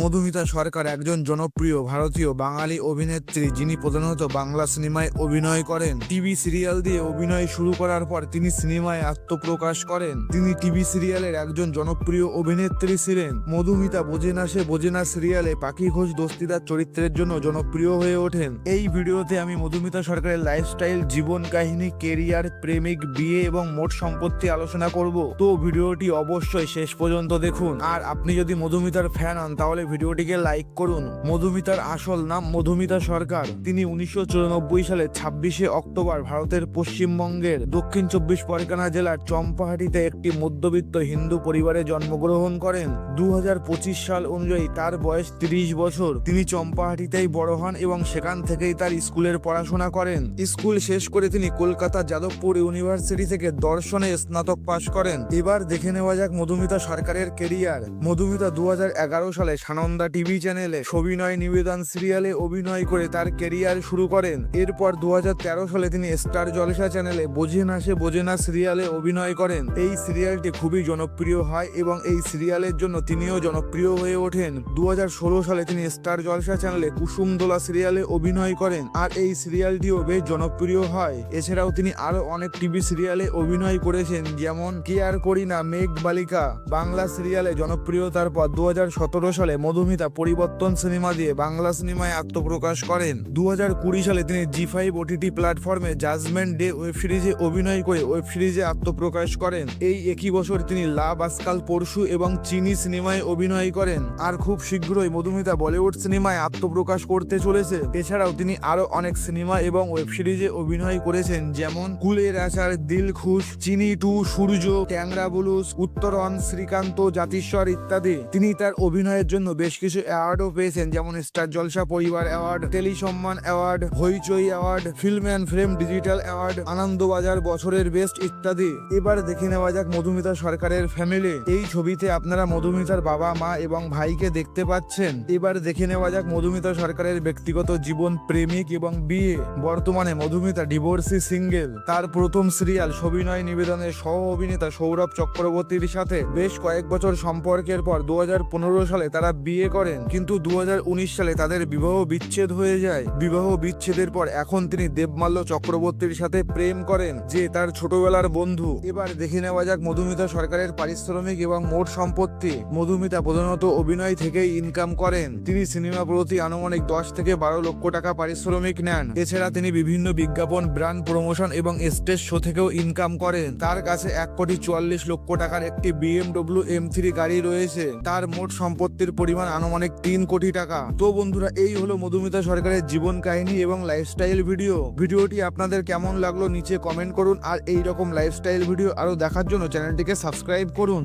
মধুমিতা সরকার একজন জনপ্রিয় ভারতীয় বাঙালি অভিনেত্রী যিনি প্রধানত বাংলা সিনেমায় অভিনয় করেন। টিভি সিরিয়াল দিয়ে অভিনয় শুরু করার পর তিনি সিনেমায় আত্মপ্রকাশ করেন। তিনি টিভি সিরিয়ালের একজন জনপ্রিয় অভিনেত্রী ছিলেন। মধুমিতা বোঝে না সে বোঝে না সিরিয়ালে পাখি ঘোষ দস্তিদার চরিত্রের জন্য জনপ্রিয় হয়ে ওঠেন। এই ভিডিওতে আমি মধুমিতা সরকারের লাইফস্টাইল জীবন কাহিনী কেরিয়ার প্রেমিক, বিয়ে এবং মোট সম্পত্তি আলোচনা করব। তো ভিডিওটি অবশ্যই শেষ পর্যন্ত দেখুন। আর আপনি যদি মধুমিতার ফ্যান হন তাহলে ভিডিওটিকে লাইক করুন। মধুমিতার আসল নাম মধুমিতা সরকার। তিনি উনিশশো সালে ছাব্বিশে অক্টোবর ভারতের পশ্চিমবঙ্গের দক্ষিণ চব্বিশ পরগনা জেলার চম্পাহাটিতে একটি মধ্যবিত্ত হিন্দু পরিবারে জন্মগ্রহণ করেন। দু হাজার পঁচিশ সাল অনুযায়ী তার বয়স তিরিশ বছর। তিনি চম্পাহাটিতেই বড় হন এবং সেখান থেকেই তার স্কুলের পড়াশোনা করেন। স্কুল শেষ করে তিনি কলকাতা যাদবপুর ইউনিভার্সিটি থেকে দর্শনে স্নাতক পাশ করেন। এবার দেখে নেওয়া যাক মধুমিতা সরকারের কেরিয়ার মধুমিতা দু হাজার এগারো সালে সানন্দা টিভি চ্যানেলে সবিনয় নিবেদন সিরিয়ালে অভিনয় করে তার কেরিয়ার শুরু করেন। এরপর দু হাজার তেরো সালে তিনি স্টার জলসা চ্যানেলে বোঝে না সে বোঝে না সিরিয়ালে অভিনয় করেন। এই সিরিয়ালটি খুবই জনপ্রিয় হয় এবং এই সিরিয়ালের জন্য তিনিও জনপ্রিয় হয়ে ওঠেন। দু হাজার ষোলো সালে তিনি স্টার জলসা চ্যানেলে কুসুম দোলা সিরিয়ালে অভিনয় করেন আর এই সিরিয়ালটিও বেশ জনপ্রিয় হয়। এছাড়াও তিনি আরও অনেক টিভি সিরিয়ালে অভিনয় করেছেন, যেমন কেয়ার করি না মেঘ বালিকা বাংলা সিরিয়ালে জনপ্রিয়তার পর দু হাজার সতেরো সালে মধুমিতা পরিবর্তন সিনেমা দিয়ে বাংলা সিনেমায় আত্মপ্রকাশ করেন। দু হাজার কুড়ি সালে তিনি জি ফাইভ ওটিটি প্ল্যাটফর্মে জাজমেন্ট ডে ওয়েব সিরিজে অভিনয় করে ওয়েব সিরিজে আত্মপ্রকাশ করেন। এই একই বছর তিনি লাভ আজকাল পরশু এবং চিনি সিনেমায় অভিনয় করেন। আর খুব শীঘ্রই মধুমিতা বলিউড সিনেমায় আত্মপ্রকাশ করতে চলেছে। এছাড়াও তিনি আরও অনেক সিনেমা এবং ওয়েব সিরিজে অভিনয় করেছেন, যেমন কুলের আচার, দিল খুশ, চিনি টু, সূর্য, ট্যাংরা বুলুস, উত্তরণ, শ্রীকান্ত, জাতিস্বর ইত্যাদি। তিনি তার অভিনয়ের জন্য বেশ কিছু অ্যাওয়ার্ডও পেয়েছেন, যেমন স্টার জলসা পরিবার অ্যাওয়ার্ড টেলি সম্মান award Hoichoi award film and frame digital award Anandabazar বছরের বেস্ট ইত্যাদি। এবার দেখে নেওয়া যাক মধুমিতা সরকারের ফ্যামিলি এই ছবিতে আপনারা মধুমিতার বাবা, মা এবং ভাইকে দেখতে পাচ্ছেন। এবার দেখে নেওয়া যাক মধুমিতা সরকারের ব্যক্তিগত জীবন, প্রেমিক এবং বিয়ে। বর্তমানে মধুমিতা ডিভোর্সি সিঙ্গেল তার প্রথম সিরিয়াল সবিনয় নিবেদনের সহ অভিনেতা সৌরভ চক্রবর্তীর সাথে বেশ কয়েক বছর সম্পর্কের পর দু হাজার পনেরো সালে তারা বিয়ে করেন। কিন্তু দু হাজার উনিশ সালে তাদের বিবাহ বিচ্ছেদ হয়ে যায়। বিবাহ বিচ্ছেদের পর এখন তিনি দেবমাল্য চক্রবর্তীর সাথে প্রেম করেন, যে তার ছোটবেলার বন্ধু। এবার দেখে নেওয়া যাক মধুমিতা সরকারের পারিশ্রমিক এবং মোট সম্পত্তি। মধুমিতা প্রধানত অভিনয় থেকেই ইনকাম করেন। তিনি সিনেমা প্রতি আনুমানিক দশ থেকে বারো লক্ষ টাকা পারিশ্রমিক নেন। এছাড়া তিনি বিভিন্ন বিজ্ঞাপন ব্র্যান্ড প্রমোশন এবং স্টেজ শো থেকেও ইনকাম করেন। তার কাছে এক কোটি চুয়াল্লিশ লক্ষ টাকার একটি বিএমডব্লিউ এম থ্রি গাড়ি রয়েছে। তার মোট সম্পত্তির পরিমাণ আনুমানিক তিন কোটি টাকা। তো বন্ধুরা, এই হলো মধুমিতা সরকারের জীবন কাহিনী এবং লাইফস্টাইল ভিডিও ভিডিওটি আপনাদের কেমন লাগল নিচে কমেন্ট করুন আর এই রকম লাইফস্টাইল ভিডিও আরও দেখার জন্য চ্যানেলটিকে সাবস্ক্রাইব করুন।